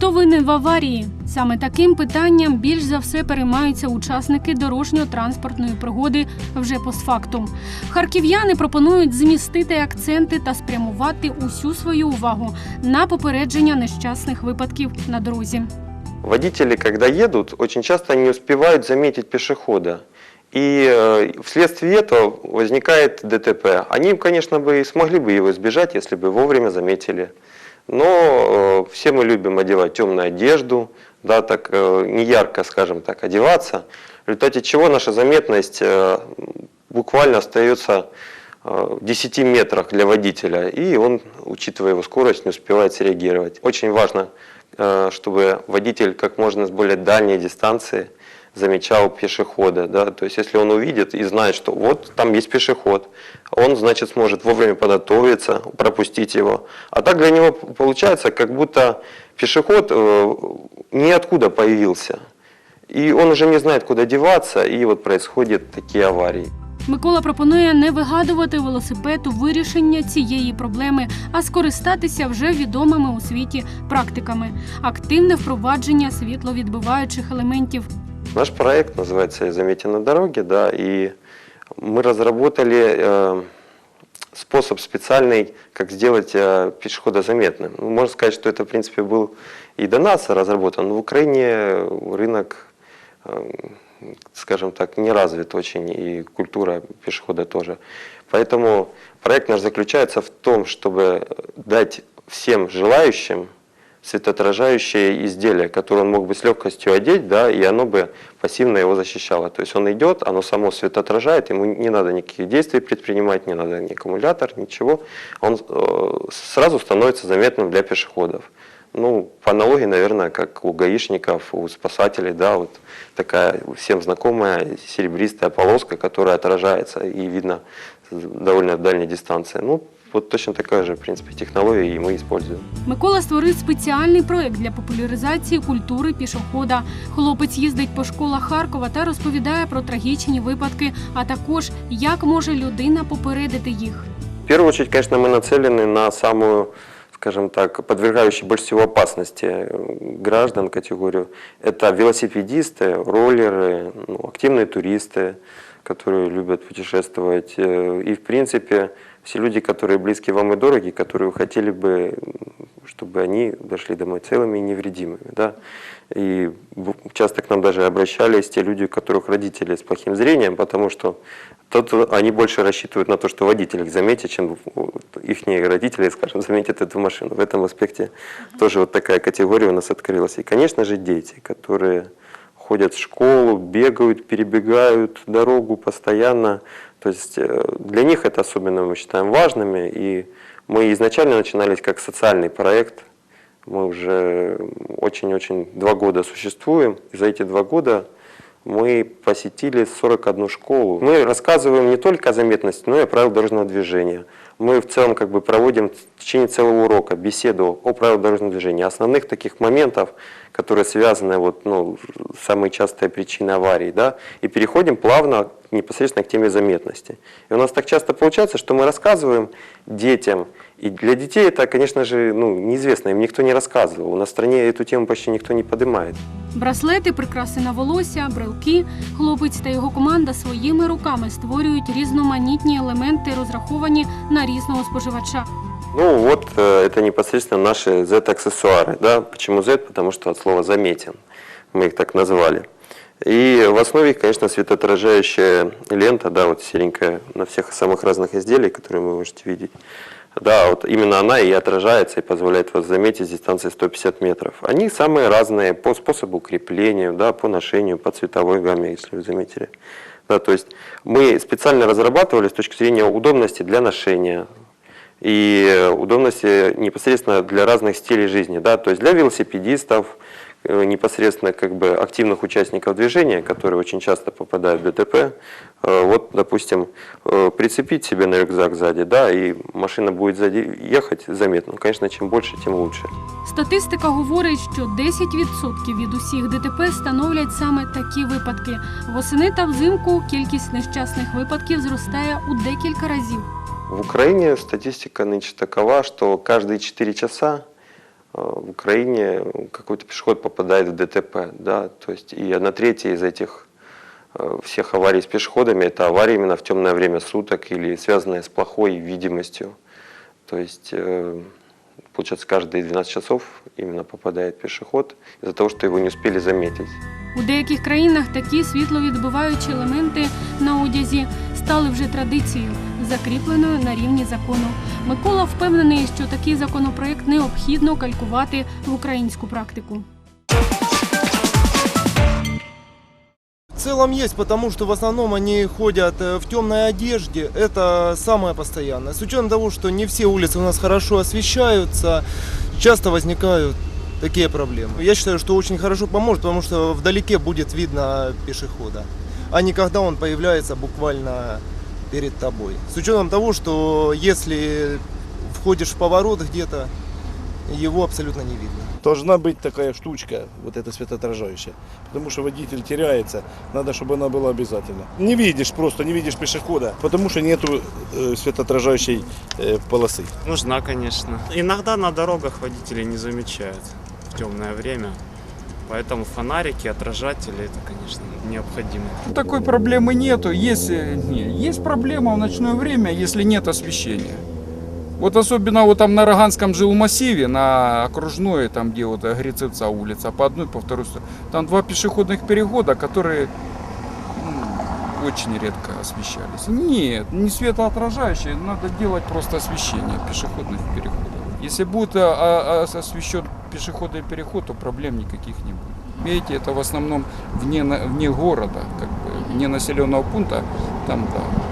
Хто винен в аварії? Саме таким питанням більш за все переймаються учасники дорожньо-транспортної пригоди вже постфактум. Харків'яни пропонують змістити акценти та спрямувати усю свою увагу на попередження нещасних випадків на дорозі. Водители, когда едут, очень часто не успевают заметить пешехода. И э, вследствие этого возникает ДТП. Они, конечно, бы и смогли бы его избежать, если бы вовремя заметили. Но э, все мы любим одевать темную одежду, да, так э, не ярко, скажем так, одеваться. В результате чего наша заметность э, буквально остается э, в 10 метрах для водителя, и он, учитывая его скорость, не успевает среагировать. Очень важно, э, чтобы водитель как можно с более дальней дистанции замечал пешехода, да, то есть если он увидит и знает, что вот там есть пешеход, он, значит, сможет вовремя подготовиться, пропустить его. А так для него получается, как будто пешеход э, ниоткуда появился, и он уже не знает, куда деваться, и вот происходят такие аварии. Микола пропонує не вигадувати велосипед у вирішення цієї проблеми, а скористатися вже відомими у світі практиками. Активне впровадження світловідбиваючих елементів Наш проект называется «Заметьте на дороге», да, и мы разработали э, способ специальный, как сделать э, пешехода заметным. Ну, можно сказать, что это, в принципе, был и до нас разработан, но в Украине рынок, э, скажем так, не развит очень, и культура пешехода тоже. Поэтому проект наш заключается в том, чтобы дать всем желающим светоотражающее изделие, которое он мог бы с легкостью одеть, да, и оно бы пассивно его защищало. То есть он идет, оно само светоотражает, ему не надо никаких действий предпринимать, не надо ни аккумулятор, ничего. Он э, сразу становится заметным для пешеходов. Ну, по аналогии, наверное, как у гаишников, у спасателей, да, вот такая всем знакомая серебристая полоска, которая отражается и видно довольно дальней дистанции. Ну, вот точно такая же, в принципе, технология, и мы используем. Микола створив спеціальний проект для популяризації культури пішохода. Хлопець їздить по школах Харкова та розповідає про трагічні випадки, а також як може людина попередити їх. В первую очередь, конечно, мы нацелены на самую, скажем так, подвергающую больше всего опасности э, граждан категорию. Это велосипедисты, роллеры, ну, активные туристы, которые любят путешествовать. э, И, в принципе, все люди, которые близки вам и дороги, которые вы хотели бы, чтобы они дошли домой целыми и невредимыми. Да? И часто к нам даже обращались те люди, у которых родители с плохим зрением, потому что тут они больше рассчитывают на то, что водитель их заметит, чем их родители, скажем, заметят эту машину. В этом аспекте тоже вот такая категория у нас открылась. И, конечно же, дети, которые ходят в школу, бегают, перебегают дорогу постоянно. То есть э, для них это особенно мы считаем важными. И мы изначально начинались как социальный проект. Мы уже очень-очень два года существуем. И за эти два года мы посетили 41 школу. Мы рассказываем не только о заметности, но и о правилах дорожного движения. Мы в целом как бы проводим в течение целого урока беседу о правилах дорожного движения, основных таких моментов, которые связаны вот, ну, самой частой причиной аварий, да, и переходим плавно непосредственно к теме заметности. И у нас так часто получается, что мы рассказываем детям, и для детей это, конечно же, ну, неизвестно, им никто не рассказывал. У нас в стране эту тему почти никто не поднимает. Браслети, прикраси на волосся, брелки. Хлопець та його команда своїми руками створюють різноманітні елементи, розраховані на різного споживача. Ну вот э, это непосредственно наши Z-аксессуары. Да? Почему Z? Потому что от слова «заметен». Мы их так назвали. И в основе их, конечно, светоотражающая лента, да, вот серенькая на всех самых разных изделиях, которые вы можете видеть. Да, вот именно она и отражается и позволяет вас заметить с дистанции 150 метров. Они самые разные по способу крепления, да, по ношению, по цветовой гамме, если вы заметили. Да, то есть мы специально разрабатывали с точки зрения удобности для ношения, и удобности непосредственно для разных стилей жизни, да, то есть для велосипедистов, непосредственно как бы активных участников движения, которые очень часто попадают в ДТП, э, вот, допустим, э, прицепить себе на рюкзак сзади, да, и машина будет сзади ехать заметно. Конечно, чем больше, тем лучше. Статистика говорить, що 10% від усіх ДТП становлять саме такі випадки. Восени та взимку кількість нещасних випадків зростає у декілька разів. В Украине статистика нынче такова, что каждые 4 часа в Украине какой-то пешеход попадает в ДТП, да, то есть и одна третья из этих э, всех аварий с пешеходами это аварии именно в темное время суток или связанные с плохой видимостью. То есть, э, получается, каждые 12 часов именно попадает пешеход из-за того, что его не успели заметить. У деяких країнах такі світловідбиваючі елементи на одязі стали вже традицією, закріпленою на рівні закону. Микола впевнений, що такий законопроект необхідно калькувати в українську практику. В целом есть, потому что в основном они ходят э, в темной одежде. Это самое постоянное. С учетом того, что не все улицы у нас хорошо освещаются, часто возникают такие проблемы. Я считаю, что очень хорошо поможет, потому что вдалеке будет видно пешехода, а не когда он появляется буквально перед тобой. С учетом того, что если входишь в поворот где-то, его абсолютно не видно. Должна быть такая штучка, вот эта светоотражающая. Потому что водитель теряется, надо, чтобы она была обязательно. Не видишь просто, не видишь пешехода, потому что нету э, светоотражающей э, полосы. Нужна, конечно. Иногда на дорогах водители не замечают в темное время. Поэтому фонарики, отражатели это, конечно, необходимо. Такой проблемы нету. Не, есть проблема в ночное время, если нет освещения. Вот особенно вот там на Роганском жилмассиве, на окружной, там где вот Грицевца улица, по одной, по второй стороне. Там два пешеходных перехода, которые м, очень редко освещались. Нет, не светоотражающие, надо делать просто освещение пешеходных переходов. Если будет а, а, а, освещен пешеходный переход, то проблем никаких не будет. Видите, это в основном вне, на- вне города, как бы, вне населенного пункта, там да,